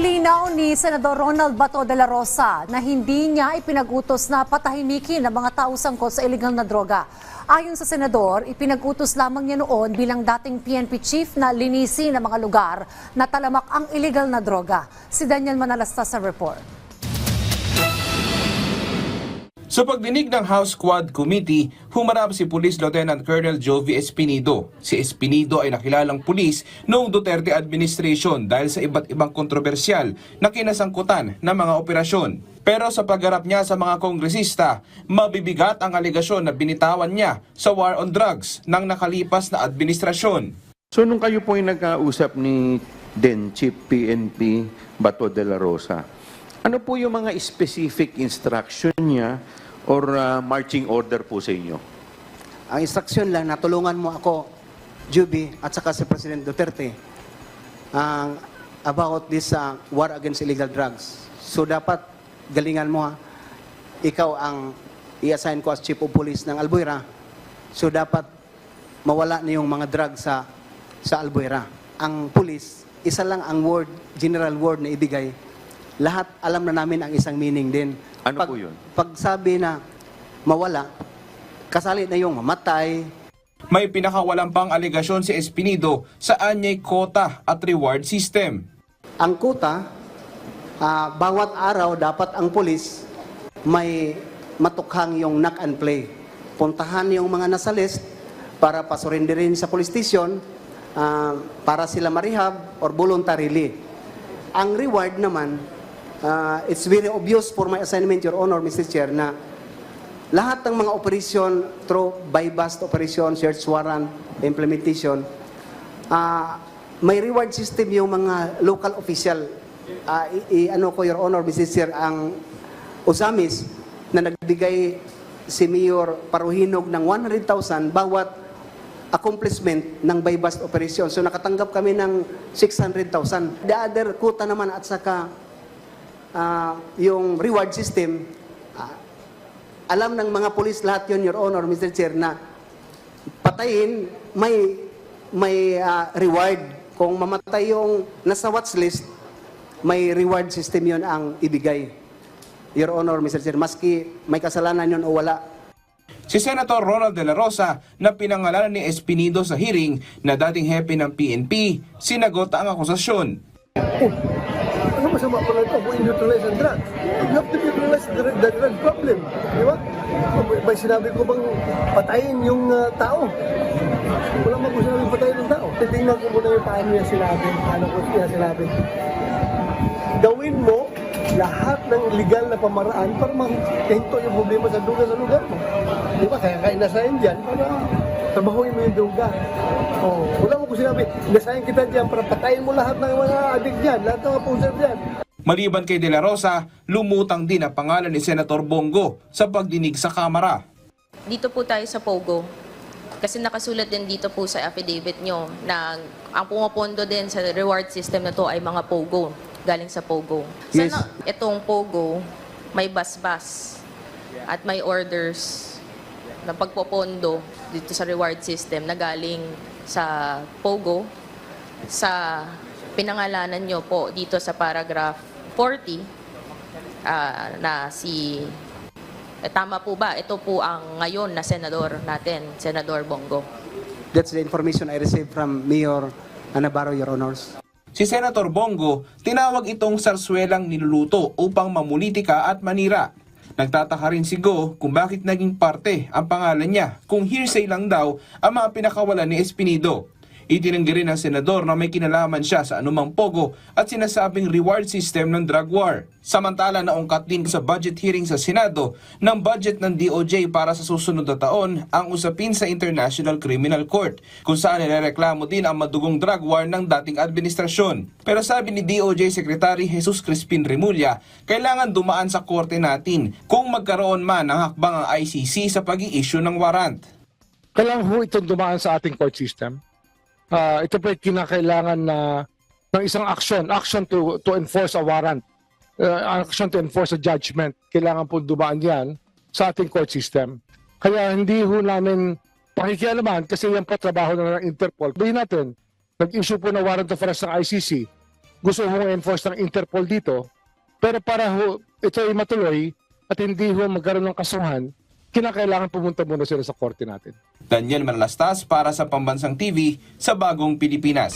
Nilinaw ni Senador Ronald Bato de la Rosa na hindi niya ipinagutos na patahimikin ang mga tao sangkot sa illegal na droga. Ayon sa senador, ipinagutos lamang niya noon bilang dating PNP chief na linisin ang mga lugar na talamak ang illegal na droga. Si Daniel Manalasta sa report. Sa pagdinig ng House Quad Committee, humarap si Police Lieutenant Colonel Jovi Espinido. Si Espinido ay nakilalang pulis noong Duterte administration dahil sa iba't ibang kontrobersyal na kinasangkutan ng mga operasyon. Pero sa pagharap niya sa mga kongresista, mabibigat ang alegasyon na binitawan niya sa war on drugs ng nakalipas na administrasyon. So nung kayo po yung nagkausap ni then Chief PNP Bato de la Rosa, ano po yung mga specific instruction niya or uh, marching order po sa inyo? Ang instruction lang na tulungan mo ako, Juby, at saka si President Duterte ang about this uh, war against illegal drugs. So dapat galingan mo ha. Ikaw ang i-assign ko as Chief of Police ng Albuera. So dapat mawala na yung mga drugs sa sa Albuera. Ang police, isa lang ang word, general word na ibigay. Lahat alam na namin ang isang meaning din. Ano pag, po yun? Pag sabi na mawala, kasali na yung mamatay, May pinakawalang pang alegasyon si Espinido sa anyay kota at reward system. ang kuta, ah, bawat araw dapat ang pulis may matukhang yung knock and play. Puntahan yung mga nasa list para pasurindirin sa police station ah, para sila marehab or voluntarily. Ang reward naman, ah, it's very obvious for my assignment, Your Honor, Mr. Chair, na lahat ng mga operation through buy-bust operation, search warrant, implementation, ah, may reward system yung mga local official. Ah, i- ano ko, Your Honor, Mr. Chair, ang Usamis na nagbigay si Mayor Paruhinog ng 100,000 bawat accomplishment ng buy-bust operation. So nakatanggap kami ng 600,000. The other kuta naman at saka ah, yung reward system, ah, alam ng mga polis lahat yon Your Honor, Mr. Chair, na patayin, may may ah, reward. Kung mamatay yung nasa watch list, may reward system yon ang ibigay. Your Honor, Mr. Chair, maski may kasalanan yon o wala, Si Senator Ronald De La Rosa na pinangalanan ni Espinido sa hearing na dating hepe ng PNP, sinagot ang akusasyon. Ano masama pa lang ito kung neutralize ang drugs? You have to neutralize the, the drug problem. Di ba? May, sinabi ko bang patayin yung uh, tao? Wala man ko sinabi patayin ng tao. Titingnan ko muna yung paano niya sinabi. Paano ko niya sinabi. Gawin mo lahat ng illegal na pamaraan para mahinto yung problema sa duga sa lugar mo. Di ba? Kaya kaya inasahin dyan para trabahuin mo yung duga. Oh, wala mo ko sinabi, inasahin kita dyan para patayin mo lahat ng mga adik dyan, lahat ng mga puser dyan. Maliban kay De La Rosa, lumutang din ang pangalan ni Senator Bongo sa pagdinig sa Kamara. Dito po tayo sa Pogo. Kasi nakasulat din dito po sa affidavit nyo na ang pumapondo din sa reward system na to ay mga Pogo. Galing sa Pogo. Yes. Sana itong Pogo may bas-bas at may orders na pagpopondo dito sa reward system na galing sa Pogo sa pinangalanan nyo po dito sa paragraph 40 ah, na si eh, tama po ba? Ito po ang ngayon na senador natin, Senador Bongo. That's the information I received from Mayor Navarro, Your Honors. Si Senator Bongo, tinawag itong sarswelang niluluto upang mamulitika at manira. Nagtataka rin si Go kung bakit naging parte ang pangalan niya kung hearsay lang daw ang mga pinakawalan ni Espinido. Itinanggi rin ng senador na may kinalaman siya sa anumang pogo at sinasabing reward system ng drug war. Samantala naungkat din sa budget hearing sa Senado ng budget ng DOJ para sa susunod na taon ang usapin sa International Criminal Court kung saan nirereklamo din ang madugong drug war ng dating administrasyon. Pero sabi ni DOJ Secretary Jesus Crispin Remulla, kailangan dumaan sa korte natin kung magkaroon man ng hakbang ang ICC sa pag issue ng warrant. kailangan ho itong dumaan sa ating court system. Ah, ito po kinakailangan na ng isang action, action to to enforce a warrant, uh, action to enforce a judgment. Kailangan po dumaan yan sa ating court system. Kaya hindi ho namin pakikialaman kasi yan po trabaho na ng Interpol. Sabihin natin, nag-issue po ng warrant of arrest ng ICC. gusto ho enforce ng Interpol dito, pero para ho ito ay matuloy at hindi ho magkaroon ng kasuhan, kinakailangan pumunta muna sila sa korte natin. Daniel Manalastas para sa Pambansang TV sa Bagong Pilipinas.